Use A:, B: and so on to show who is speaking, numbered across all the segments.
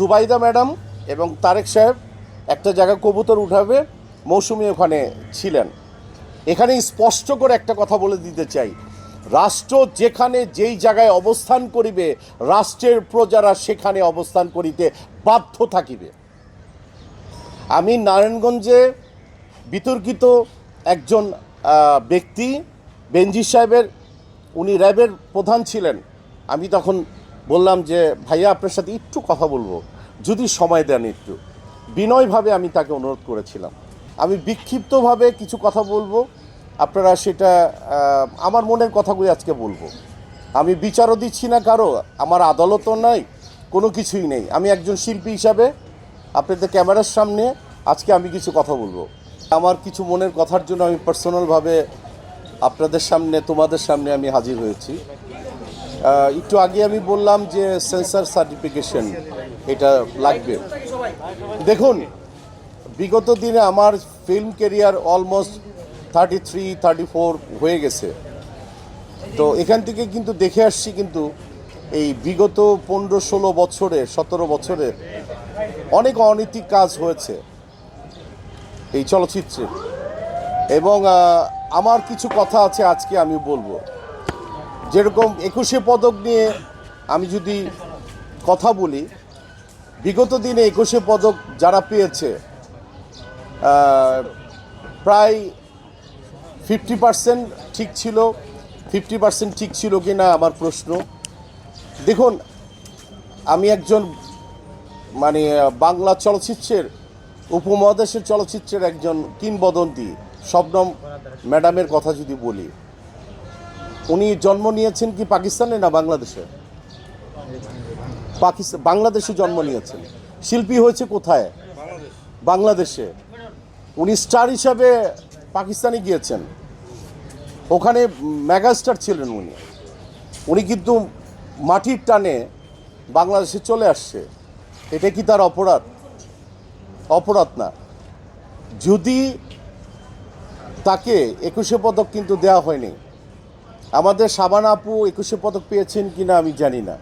A: Zubaida madam এবং তারেক সাহেব একটা জায়গায় কবুতর উঠাবে মৌসুমি ওখানে ছিলেন। এখানে স্পষ্ট করে একটা কথা বলে দিতে চাই। রাষ্ট্র যেখানে যেই জায়গায় অবস্থান করিবে, রাষ্ট্রের প্রজারা সেখানে অবস্থান করিতে বাধ্য থাকিবে। আমি নারায়ণগঞ্জে বিতর্কিত একজন ব্যক্তি বেনজি সাহেবের, উনি র্যাবের প্রধান ছিলেন। আমি তখন বললাম যে, ভাইয়া, আপনার সাথে একটু কথা বলব। যদি সময় দেন একটু। বিনয়ভাবে আমি তাকে অনুরোধ করেছিলাম। আমি বিক্ষিপ্তভাবে কিছু কথা বলব। আপনারা সেটা আমার মনের কথাগুলি আজকে বলব। আমি বিচারও দিচ্ছি না কারও, আমার আদালতও নাই, কোনো কিছুই নেই। আমি একজন শিল্পী হিসাবে, আপনাদের ক্যামেরার সামনে আজকে আমি কিছু কথা বলব। আমার কিছু মনের কথার জন্য আমি পার্সোনালভাবে আপনাদের সামনে, তোমাদের সামনে আমি হাজির হয়েছি। একটু আগে আমি বললাম যে সেন্সার সার্টিফিকেশন এটা লাগবে। দেখুন, বিগত দিনে আমার film career almost thirty three thirty four হয়ে গেছে। তো এখান থেকে কিন্তু দেখে আসছি কিন্তু এই বিগত পনেরো ষোলো বছরে, সতেরো বছরে অনেক অনৈতিক কাজ হয়েছে এই চলচ্চিত্রে। এবং আমার কিছু কথা আছে আজকে আমি বলব। যেরকম একুশে পদক নিয়ে আমি যদি কথা বলি, বিগত দিনে একুশে পদক যারা পেয়েছে প্রায় ফিফটি পার্সেন্ট ঠিক ছিল, ফিফটি পার্সেন্ট ঠিক ছিল কি না আমার প্রশ্ন। দেখুন, আমি একজন মানে বাংলা চলচ্চিত্রের, উপমহাদেশের চলচ্চিত্রের একজন কিংবদন্তি, শবনম ম্যাডামের কথা যদি বলি উনি জন্ম নিয়েছেন কি পাকিস্তানে না বাংলাদেশে? পাকিস্তান বাংলাদেশে জন্ম নিয়েছেন। শিল্পী হয়েছে কোথায়? বাংলাদেশে। উনি স্টার হিসাবে পাকিস্তানে গিয়েছেন। ওখানে মেগাস্টার ছিলেন উনি। উনি কিন্তু মাটির টানে বাংলাদেশে চলে আসছে। এটা কি তার অপরাধ? অপরাধ না। যদি তাকে একুশে পদক কিন্তু দেওয়া হয়নি আমাদের সাবান আপু একুশে পদক পেয়েছেন কি না আমি জানি না।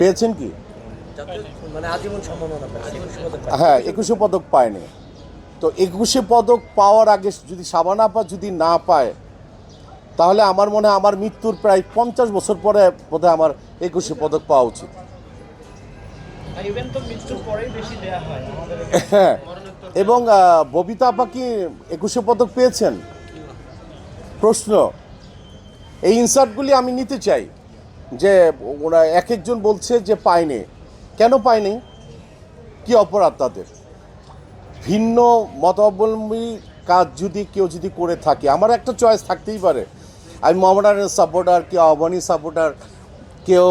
A: পেয়েছেন কি?
B: মানে।
A: হ্যাঁ একুশে পদক পায়নি। তো একুশে পদক পাওয়ার আগে যদি সাবান আপা যদি না পায় তাহলে আমার মনে হয় আমার মৃত্যুর প্রায় পঞ্চাশ বছর পরে বোধহয় আমার একুশে পদক পাওয়া উচিত।
C: ইভেন তো মৃত্যুর পরেই বেশি দেয়া হয় আমাদের
A: এবং ববিতা আপা কি একুশে পদক পেয়েছেন? প্রশ্ন। এই ইনসার্টগুলি আমি নিতে চাই যে ওরা এক একজন বলছে যে পায়নি। কেন পায়নি? কি অপরাধ তাদের? ভিন্ন মতাবলম্বী কাজ যদি কেউ যদি করে থাকে, আমার একটা চয়েস থাকতেই পারে। আমি মোহামেডানের সাপোর্টার কেউ আহ্বানী সাপোর্টার কেউ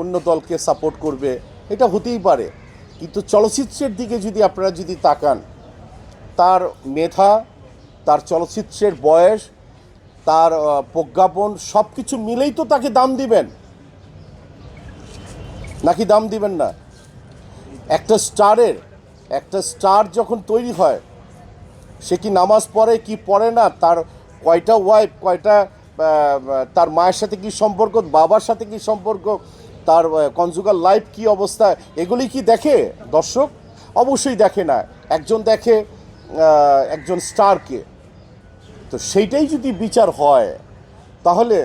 A: অন্য দলকে সাপোর্ট করবে, এটা হতেই পারে। কিন্তু চলচ্চিত্রের দিকে যদি আপনারা যদি তাকান, তার মেধা, তার চলচ্চিত্রের বয়স তার প্রজ্ঞাপন সব কিছু মিলেই তো তাকে দাম দিবেন। নাকি দাম দিবেন না? একটা স্টারের, একটা স্টার যখন তৈরি হয়, সে কি নামাজ পড়ে, কি পড়ে না, তার কয়টা ওয়াইফ কয়টা তার মায়ের সাথে কি সম্পর্ক, বাবার সাথে কি সম্পর্ক, তার কনজুগার লাইফ কি অবস্থা, এগুলি কি দেখে দর্শক? অবশ্যই দেখে না। একজন দেখে একজন স্টারকে তো সেইটাই যদি বিচার হয়, তাহলে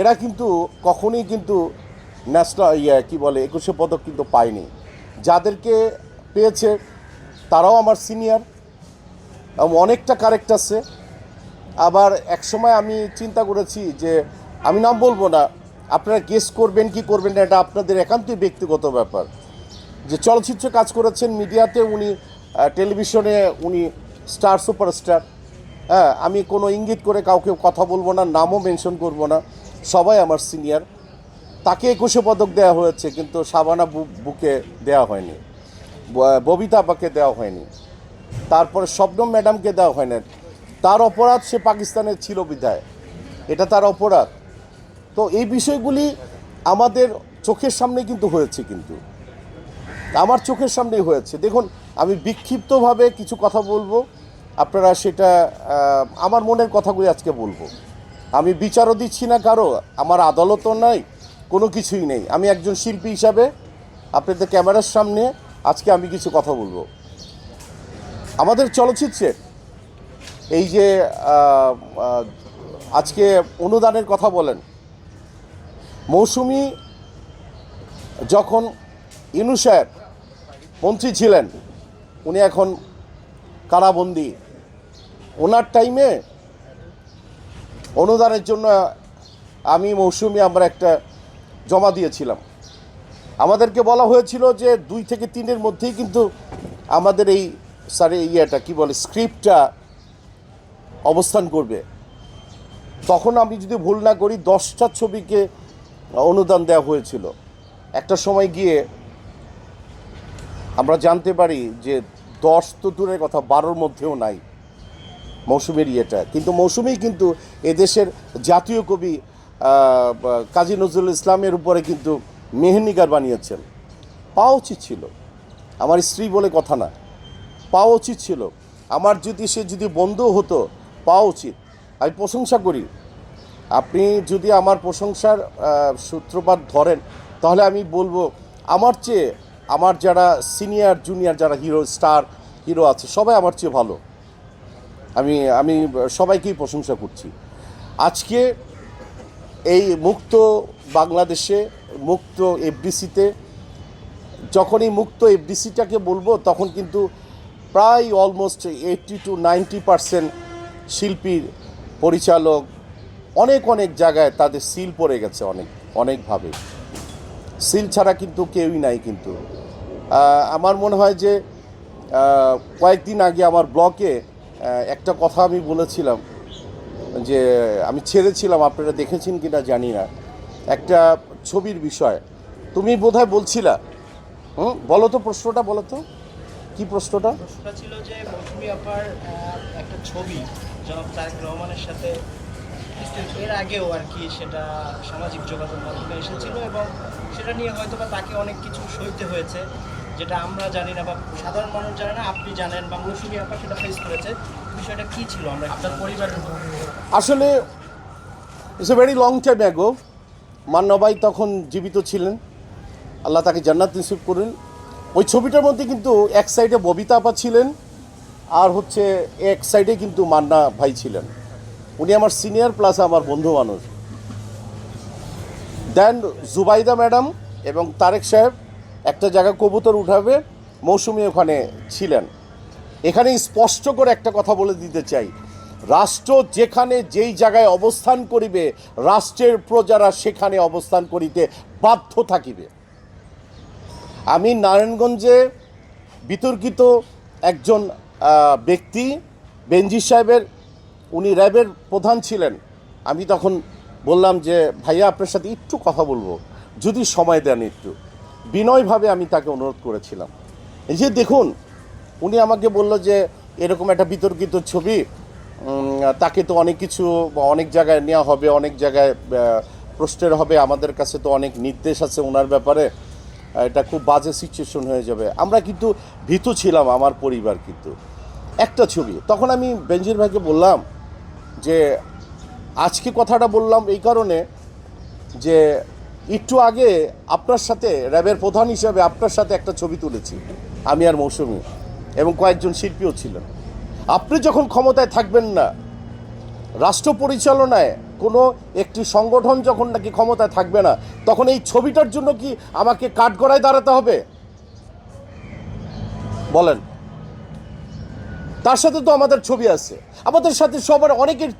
A: এরা কিন্তু কখনোই কিন্তু ন্যাশনাল ইয়ে কী বলে, একুশে পদক কিন্তু পায়নি। যাদেরকে পেয়েছে, তারাও আমার সিনিয়র, এবং অনেকটা কারেক্ট আছে। আবার একসময় আমি চিন্তা করেছি যে, আমি নাম বলব না, আপনারা গেস করবেন কি করবেন না, এটা আপনাদের একান্তই ব্যক্তিগত ব্যাপার। যে চলচ্চিত্রে কাজ করেছেন মিডিয়াতে উনি টেলিভিশনে উনি স্টার সুপারস্টার হ্যাঁ আমি কোনো ইঙ্গিত করে কাউকে কথা বলব না, নামও মেনশন করব না। সবাই আমার সিনিয়র তাকে একুশে পদক দেওয়া হয়েছে, কিন্তু সাবানা বুকে দেওয়া হয়নি। ববিতা আপাকে দেওয়া হয়নি। তারপরে শবনম ম্যাডামকে দেওয়া হয় না তার অপরাধ সে পাকিস্তানে ছিল বিধায়। এটা তার অপরাধ। তো এই বিষয়গুলি আমাদের চোখের সামনে কিন্তু হয়েছে কিন্তু। আমার চোখের সামনেই হয়েছে। দেখুন, আমি বিক্ষিপ্তভাবে কিছু কথা বলব। আপনারা সেটা আমার মনের কথাগুলি আজকে বলব। আমি বিচারও দিচ্ছি না কারও, আমার আদালতও নাই, কোনো কিছুই নেই। আমি একজন শিল্পী হিসাবে আপনাদের ক্যামেরার সামনে আজকে আমি কিছু কথা বলব। আমাদের চলচ্চিত্রের এই যে আজকে অনুদানের কথা বলেন, মৌসুমি যখন ইনু মন্ত্রী ছিলেন, উনি এখন কারাবন্দি। ওনার টাইমে অনুদানের জন্য আমি মৌসুমি আমরা একটা জমা দিয়েছিলাম। আমাদেরকে বলা হয়েছিল যে দুই থেকে তিনের মধ্যেই কিন্তু আমাদের এই স্যার ইয়েটা কি বলে স্ক্রিপ্টটা অবস্থান করবে। তখন আমি যদি ভুল না করি, দশটা ছবিকে অনুদান দেওয়া হয়েছিল। একটা সময় গিয়ে আমরা জানতে পারি যে দশ তো দূরের কথা, বারোর মধ্যেও নাই। মৌসুমীর ইয়েটা। কিন্তু মৌসুমি কিন্তু এদেশের জাতীয় কবি কাজী নজরুল ইসলামের উপরে কিন্তু মেহনিগার বানিয়েছেন। পাওয়া উচিত ছিল। আমার স্ত্রী বলে কথা না। পাওয়া উচিত ছিল। আমার যদি সে যদি বন্ধু হতো পাওয়া উচিত। আমি প্রশংসা করি। আপনি যদি আমার প্রশংসার সূত্রপাত ধরেন, তাহলে আমি বলব, আমার চেয়ে, আমার যারা সিনিয়র জুনিয়র যারা হিরো স্টার হিরো আছে, সবাই আমার চেয়ে ভালো। আমি আমি সবাইকেই প্রশংসা করছি। আজকে এই মুক্ত বাংলাদেশে, মুক্ত এফডিসিতে, যখনই মুক্ত এফডিসিটাকে বলব, তখন কিন্তু প্রায় almost eighty two ninety percent শিল্পীর পরিচালক অনেক অনেক জায়গায় তাদের সিল পড়ে গেছে অনেক, অনেকভাবে। সিল ছাড়া কিন্তু কেউই নাই কিন্তু। আমার মনে হয় যে কয়েকদিন আগে আমার ব্লকে একটা কথা আমি বলেছিলাম যে আমি ছেড়েছিলাম, আপনারা দেখেছেন কিনা জানি না। একটা ছবির বিষয়। তুমি বোধহয় বলছিলা। হুম? বলো তো প্রশ্নটা, বলো তো। কি প্রশ্নটা?
C: প্রশ্নটা ছিল যে মৌসুমী আপার একটা ছবি জনাব তারেক রহমানের সাথে, এর আগেও আর কি সেটা সামাজিক যোগাযোগ মাধ্যমে এসেছিল এবং সেটা নিয়ে হয়তো বা তাকে অনেক কিছু সইতে হয়েছে। যেটা আমরা জানি না বা সাধারণ মানুষ জানে না আপনি জানেন বা মৌসুমী আপা সেটা ফেস করেছে। বিষয়টা কি ছিল? আমরা আপনার পরিবারের
A: আসলে it's a very long time ago মান্নাবাই তখন জীবিত ছিলেন। আল্লাহ তাকে জান্নাত নসিব করুন। ওই ছবিটার মধ্যে কিন্তু এক সাইডে ববিতা আপা ছিলেন আর হচ্ছে এক সাইডে কিন্তু মান্না ভাই ছিলেন। উনি আমার সিনিয়র প্লাস আমার বন্ধু মানুষ। দেন জুবাইদা ম্যাডাম এবং তারেক সাহেব একটা জায়গা কবুতর উঠাবে, মৌসুমি ওখানে ছিলেন। এখানে স্পষ্ট করে একটা কথা বলে দিতে চাই। রাষ্ট্র যেখানে যেই জায়গায় অবস্থান করিবে, রাষ্ট্রের প্রজারা সেখানে অবস্থান করিতে বাধ্য থাকিবে। আমি নারায়ণগঞ্জে বিতর্কিত একজন ব্যক্তি বেঞ্জি সাহেবের, উনি র্যাবের প্রধান ছিলেন। আমি তখন বললাম যে, ভাইয়া, আপনার সাথে একটু কথা বলব। যদি সময় দেন একটু। বিনয়ভাবে আমি তাকে অনুরোধ করেছিলাম। এই যে দেখুন, উনি আমাকে বলল যে এরকম একটা বিতর্কিত ছবি তাকে তো অনেক কিছু অনেক জায়গায় নেওয়া হবে, অনেক জায়গায় প্রশ্নের হবে, আমাদের কাছে তো অনেক নির্দেশ আছে ওনার ব্যাপারে। এটা খুব বাজে সিচুয়েশন হয়ে যাবে। আমরা কিন্তু ভীতু ছিলাম, আমার পরিবার কিন্তু। একটা ছবি, তখন আমি বেঞ্জির ভাইকে বললাম যে, আজকে কথাটা বললাম এই কারণে যে একটু আগে আপনার সাথে, র্যাবের প্রধান হিসাবে আপনার সাথে একটা ছবি তুলেছি, আমি আর মৌসুমি, এবং কয়েকজন শিল্পীও ছিলেন। আপনি যখন ক্ষমতায় থাকবেন না, রাষ্ট্র পরিচালনায় কোনো একটি সংগঠন যখন নাকি ক্ষমতায় থাকবে না, তখন এই ছবিটার জন্য কি আমাকে কাঠগড়ায় দাঁড়াতে হবে? বলেন। তার সাথে তো আমাদের ছবি আছে। আমাদের সাথে সবার অনেকের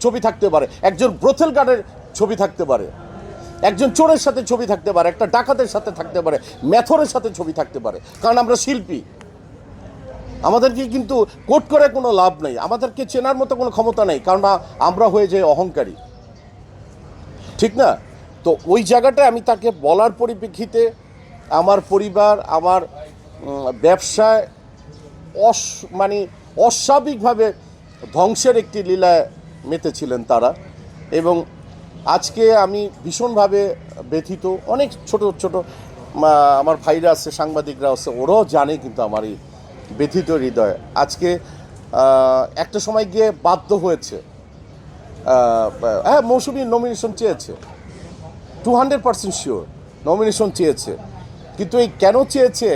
A: ছবি থাকতে পারে। একজন ব্রথেল গার্ডের ছবি থাকতে পারে। একজন চোরের সাথে ছবি থাকতে পারে, একটা ডাকাতের সাথে থাকতে পারে, মেথরের সাথে ছবি থাকতে পারে। কারণ আমরা শিল্পী। আমাদেরকে কিন্তু কোট করে কোনো লাভ নেই। আমাদেরকে চেনার মতো কোনো ক্ষমতা নেই, কারণ আমরা হয়ে যাই অহংকারী। ঠিক না? তো ওই জায়গাটায় আমি তাকে বলার পরিপ্রেক্ষিতে আমার পরিবার, আমার ব্যবসায় অস মানে অস্বাভাবিকভাবে ধ্বংসের একটি লীলায় মেতেছিলেন তারা। এবং আজকে আমি ভীষণভাবে ব্যথিত। অনেক ছোট ছোট আমার ভাইরা আছে, সাংবাদিকরা আছে, ওরাও জানে কিন্তু আমার এই ব্যথিত হৃদয়। আজকে একটা সময় গিয়ে বাধ্য হয়েছে। হ্যাঁ মৌসুমি নমিনেশন চেয়েছে। Two hundred percent sure nomination চেয়েছে। কিন্তু এই কেন চেয়েছে?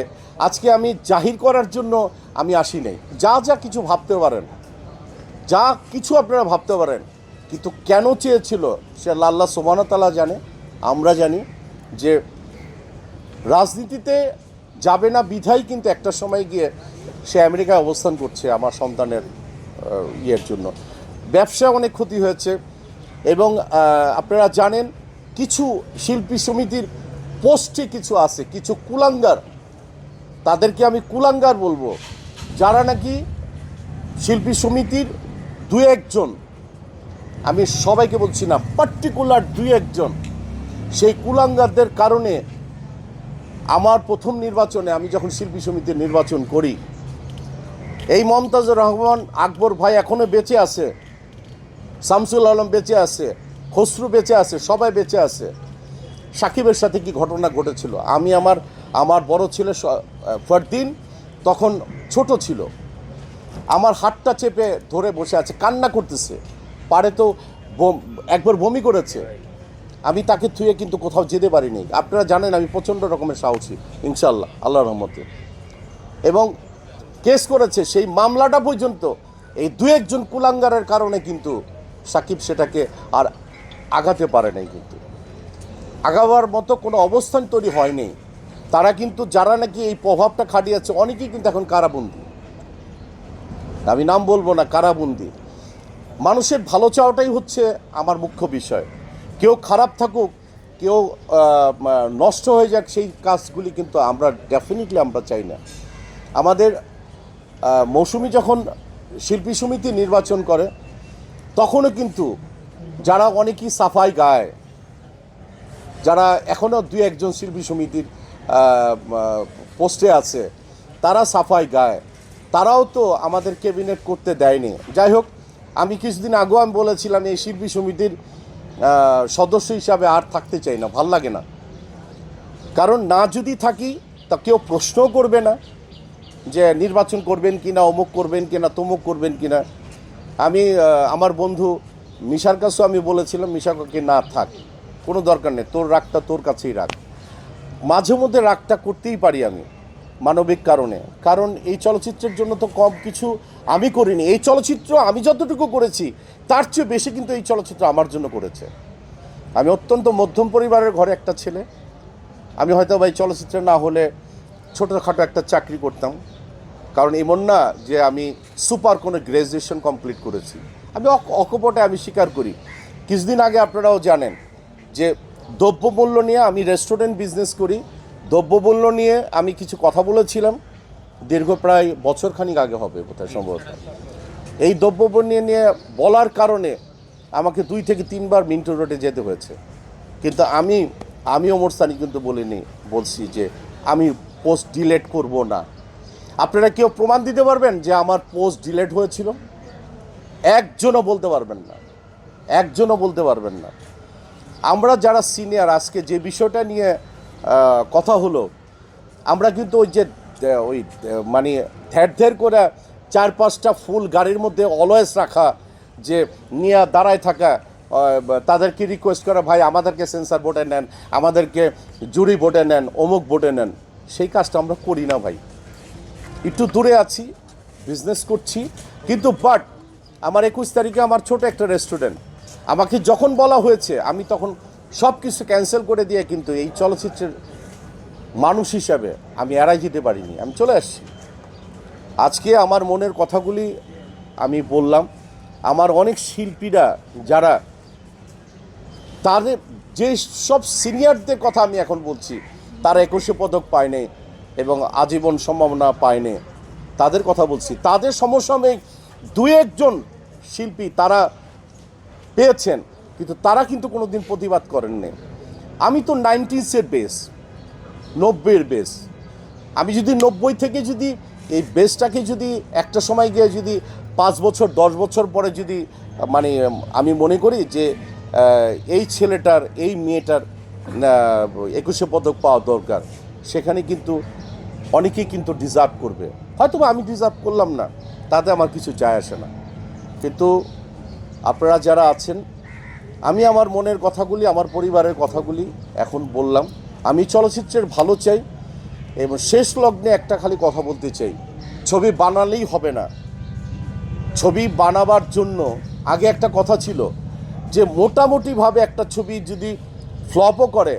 A: আজকে আমি জাহির করার জন্য আমি আসি নাই। যা যা কিছু ভাবতে পারেন, যা কিছু আপনারা ভাবতে পারেন কিন্তু কেন চেয়েছিল সে আল্লাহ সোমানতালা জানে। আমরা জানি যে রাজনীতিতে যাবে না বিধাই কিন্তু একটা সময় গিয়ে সে আমেরিকায় অবস্থান করছে আমার সন্তানের ইয়ের জন্য। ব্যবসা অনেক ক্ষতি হয়েছে এবং আপনারা জানেন কিছু শিল্পী সমিতির পোস্টে কিছু আছে, কিছু কুলাঙ্গার। তাদেরকে আমি কুলাঙ্গার বলব। যারা নাকি শিল্পী সমিতির দু একজন আমি সবাইকে বলছি না পার্টিকুলার দুই একজন। সেই কুলাঙ্গারদের কারণে আমার প্রথম নির্বাচনে আমি যখন শিল্পী সমিতির নির্বাচন করি, এই মমতাজুর রহমান, আকবর ভাই এখনও বেঁচে আছে, শামসুল আলম বেঁচে আছে, খসরু বেঁচে আছে, সবাই বেঁচে আছে। সাকিবের সাথে কি ঘটনা ঘটেছিল? আমি আমার আমার বড় ছেলে ফরদিন তখন ছোট ছিল। আমার হাতটা চেপে ধরে বসে আছে, কান্না করতেছে। পারে তো একবার বমি করেছে। আমি তাকে থুয়ে কিন্তু কোথাও যেতে পারিনি। আপনারা জানেন আমি প্রচণ্ড রকমের সাহসী ইনশাল্লাহ আল্লাহ রহমতে। এবং কেস করেছে, সেই মামলাটা পর্যন্ত এই দু একজন কুলাঙ্গারের কারণে কিন্তু সাকিব সেটাকে আর আগাতে পারে নাই কিন্তু। আগাবার মতো কোনো অবস্থান তৈরি হয়নি। তারা কিন্তু, যারা নাকি এই প্রভাবটা খাটিয়েছে, অনেকেই কিন্তু এখন কারাবন্দি। আমি নাম বলব না, কারাবন্দি। মানুষের ভালো চাওয়াটাই হচ্ছে আমার মুখ্য বিষয়। কেউ খারাপ থাকুক, কেউ নষ্ট হয়ে যাক, সেই কাজগুলি কিন্তু আমরা ডেফিনেটলি আমরা চাই না। আমাদের মৌসুমি যখন শিল্পী সমিতি নির্বাচন করে, তখনও কিন্তু যারা অনেকেই সাফাই গায়, যারা এখনও দুই একজন শিল্পী সমিতির পোস্টে আছে, তারা সাফাই গায়। তারাও তো আমাদের ক্যাবিনেট করতে দেয়নি। যাই হোক আমি কিছুদিন আগেও আমি বলেছিলাম, এই শিল্পী সমিতির সদস্য হিসাবে আর থাকতে চাই না, ভালো লাগে না। কারণ না যদি থাকি, তা কেউ প্রশ্নও করবে না যে নির্বাচন করবেন কি না অমুক করবেন কি না তমুক করবেন কি না আমি আমার বন্ধু মিশার কাছেও আমি বলেছিলাম মিশাকে না থাক, কোনো দরকার নেই, তোর রাগটা তোর কাছেই রাখ। মাঝে মধ্যে রাগটা করতেই পারি আমি, মানবিক কারণে। কারণ এই চলচ্চিত্রের জন্য তো কম কিছু আমি করিনি। এই চলচ্চিত্র আমি যতটুকু করেছি, তার চেয়ে বেশি কিন্তু এই চলচ্চিত্র আমার জন্য করেছে। আমি অত্যন্ত মধ্যম পরিবারের ঘরে একটা ছেলে। আমি হয়তো বা এই চলচ্চিত্রে না হলে ছোটোখাটো একটা চাকরি করতাম। কারণ এমন না যে আমি সুপার কোনো গ্র্যাজুয়েশন কমপ্লিট করেছি, আমি অক- অকপটে আমি স্বীকার করি। কিছুদিন আগে আপনারাও জানেন যে দ্রব্যমূল্য নিয়ে আমি রেস্টুরেন্ট বিজনেস করি। দ্রব্যমূল্য নিয়ে আমি কিছু কথা বলেছিলাম। দীর্ঘ প্রায় বছরখানিক আগে হবে বোধহয় সম্ভবত। এই দ্রব্যমূল্য নিয়ে নিয়ে বলার কারণে আমাকে দুই থেকে তিনবার মিন্টো রোডে যেতে হয়েছে। কিন্তু আমি আমি ওমর সানি কিন্তু বলিনি, বলছি যে আমি পোস্ট ডিলেট করব না। আপনারা কেউ প্রমাণ দিতে পারবেন যে আমার পোস্ট ডিলেট হয়েছিল? একজনও বলতে পারবেন না। একজনও বলতে পারবেন না। আমরা যারা সিনিয়র, আজকে যে বিষয়টা নিয়ে কথা হলো, আমরা কিন্তু ওই যে ওই মানে ধ্যার ধ্যার করে চার পাঁচটা ফুল গাড়ির মধ্যে অলওয়েজ রাখা যে নিয়ে দাঁড়ায় থাকা তাদেরকে রিকোয়েস্ট করা, ভাই, আমাদেরকে সেন্সার ভোটে নেন, আমাদেরকে জুরি ভোটে নেন, অমুক ভোটে নেন। সেই কাজটা আমরা করি না ভাই। একটু দূরে আছি বিজনেস করছি, কিন্তু বাট আমার একুশ তারিখে আমার ছোট একটা রেস্টুরেন্ট আমাকে যখন বলা হয়েছে, আমি তখন সব কিছু ক্যান্সেল করে দিয়ে কিন্তু এই চলচ্চিত্রের মানুষ হিসাবে আমি এড়াই যেতে পারিনি, আমি চলে আসছি। আজকে আমার মনের কথাগুলি আমি বললাম। আমার অনেক শিল্পীরা যারা তাদের যে সব সিনিয়রদের কথা আমি এখন বলছি, তারা একুশে পদক পায়নি এবং আজীবন সম্ভাবনা পায়নি তাদের কথা বলছি। তাদের সমসাময়িক দু একজন শিল্পী তারা পেয়েছেন, কিন্তু তারা কিন্তু কোনো দিন প্রতিবাদ করেননি। আমি তো নাইনটিসের বেস নব্বইয়ের বেস আমি যদি নব্বই থেকে যদি এই বেসটাকে যদি একটা সময় গিয়ে যদি পাঁচ বছর, দশ বছর পরে যদি মানে আমি মনে করি যে এই ছেলেটার, এই মেয়েটার একুশে পদক পাওয়া দরকার। সেখানে কিন্তু অনেকেই কিন্তু ডিজার্ভ করবে। হয়তো আমি ডিজার্ভ করলাম না, তাতে আমার কিছু যায় আসে না। কিন্তু আপনারা যারা আছেন, আমি আমার মনের কথাগুলি, আমার পরিবারের কথাগুলি এখন বললাম। আমি চলচ্চিত্রের ভালো চাই এবং শেষ লগ্নে একটা খালি কথা বলতে চাই। ছবি বানালেই হবে না। ছবি বানাবার জন্য আগে একটা কথা ছিল যে মোটামুটিভাবে একটা ছবি যদি ফ্লপও করে,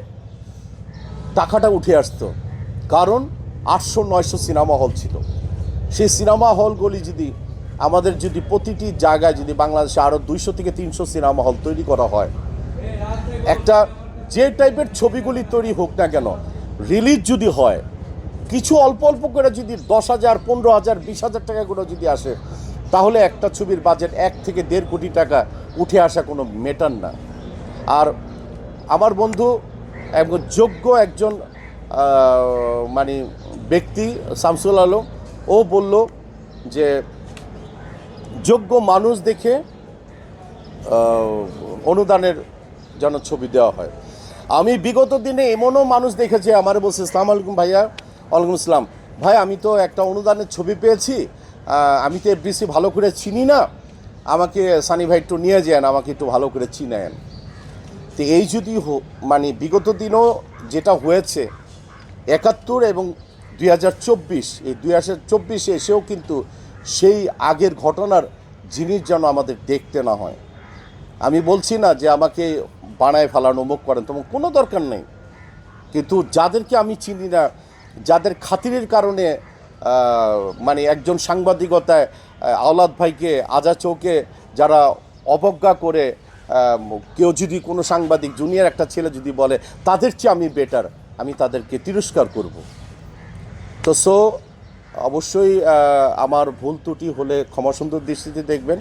A: টাকাটা উঠে আসতো। কারণ আটশো নয়শো সিনেমা হল ছিল। সেই সিনেমা হলগুলি যদি আমাদের যদি প্রতিটি জায়গায় যদি বাংলাদেশে আরও দুইশো থেকে তিনশো সিনেমা হল তৈরি করা হয়, একটা যে টাইপের ছবিগুলি তৈরি হোক না কেন রিলিজ যদি হয়, কিছু অল্প অল্প করে যদি দশ হাজার, পনেরো হাজার, বিশ হাজার টাকা করে যদি আসে, তাহলে একটা ছবির বাজেট এক থেকে দেড় কোটি টাকা উঠে আসা কোনো মেটার না। আর আমার বন্ধু একজন যোগ্য একজন মানে ব্যক্তি, শামসুল আলম, ও বলল যে, যোগ্য মানুষ দেখে অনুদানের যেন ছবি দেওয়া হয়। আমি বিগত দিনে এমনও মানুষ দেখেছি, আমার বলছে ইসলাম আলাইকুম ভাইয়া, ওয়ালাইকুম ইসলাম ভাই, আমি তো একটা অনুদানের ছবি পেয়েছি আমি তো এফডিসি ভালো করে চিনি না, আমাকে সানি ভাই একটু নিয়ে যান, আমাকে একটু ভালো করে চিনেন। তো এই যদি মানে বিগত দিনও যেটা হয়েছে, একাত্তর এবং দুই হাজার চব্বিশ, এই দুই হাজার চব্বিশে এসেও কিন্তু সেই আগের ঘটনার জিনিস যেন আমাদের দেখতে না হয়। আমি বলছি না যে আমাকে বানায় ফেলানো মুখ করেন তোমার কোনো দরকার নেই। কিন্তু যাদেরকে আমি চিনি না, যাদের খাতিরের কারণে মানে একজন সাংবাদিকতায় আওলাদ ভাইকে, আজা চৌকে যারা অবজ্ঞা করে কেউ যদি কোনো সাংবাদিক, জুনিয়র একটা ছেলে যদি বলে, তাদের চেয়ে আমি বেটার আমি তাদেরকে তিরস্কার করব। তো সো অবশ্যই আমার ভুল ত্রুটি হলে ক্ষমা সুন্দর দৃষ্টিতে দেখবেন।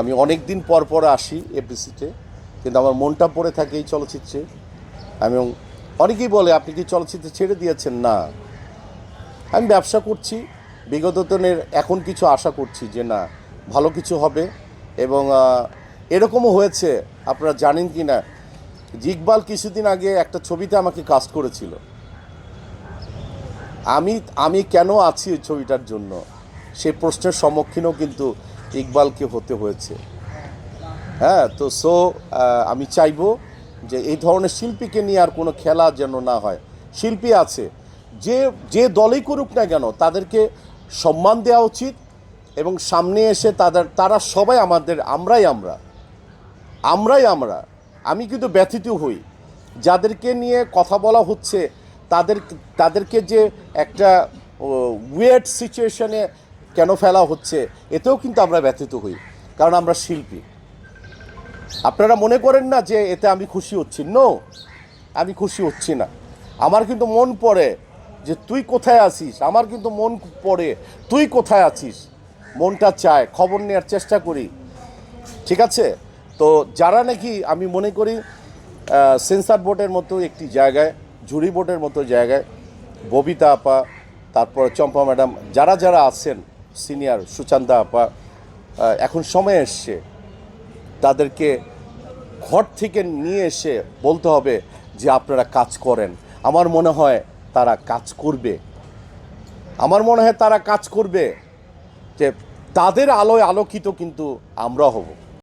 A: আমি অনেক দিন পর পর আসি এফডিসিতে। কিন্তু আমার মনটা পড়ে থাকে এই চলচ্চিত্রে। আমি অনেকেই বলে, আপনি কি চলচ্চিত্র ছেড়ে দিয়েছেন? না। আমি ব্যবসা করছি, বিগত দিনের এখন কিছু আশা করছি যে, না, ভালো কিছু হবে। এবং এরকমও হয়েছে, আপনারা জানেন কি না? যে ইকবাল কিছুদিন আগে একটা ছবিতে আমাকে কাস্ট করেছিল। আমি আমি কেন আছি ওই ছবিটার জন্য? সেই প্রশ্নের সম্মুখীনও কিন্তু ইকবালকে হতে হয়েছে। হ্যাঁ তো সো আমি চাইব যে এই ধরনের শিল্পীকে নিয়ে আর কোনো খেলা যেন না হয়। শিল্পী আছে, যে যে দলেই করুক না কেন, তাদেরকে সম্মান দেওয়া উচিত এবং সামনে এসে তাদের, তারা সবাই আমাদের, আমরাই আমরা। আমরাই আমরা। আমি কিন্তু ব্যথিত হই। যাদেরকে নিয়ে কথা বলা হচ্ছে, তাদের, তাদেরকে যে একটা ওয়েট সিচুয়েশনে কেন ফেলা হচ্ছে, এতেও কিন্তু আমরা ব্যথিত হই। কারণ আমরা শিল্পী। আপনারা মনে করেন না যে এতে আমি খুশি হচ্ছি? নো আমি খুশি হচ্ছি না। আমার কিন্তু মন পড়ে যে তুই কোথায় আছিস? আমার কিন্তু মন পড়ে, তুই কোথায় আছিস? মনটা চায়, খবর নেওয়ার চেষ্টা করি। ঠিক আছে? তো যারা নাকি, আমি মনে করি সেন্সার বোর্ডের মতো একটি জায়গায় জুরি বোর্ডের মতো জায়গায়, ববিতা আপা, তারপর চম্পা ম্যাডাম, যারা যারা আছেন, সিনিয়র সুচান্দা আপা এখন সময় এসছে। তাদেরকে ঘর থেকে নিয়ে এসে বলতে হবে যে আপনারা কাজ করেন। আমার মনে হয় তারা কাজ করবে। আমার মনে হয় তারা কাজ করবে। যে তাদের আলোয় আলোকিত কিন্তু আমরা হব।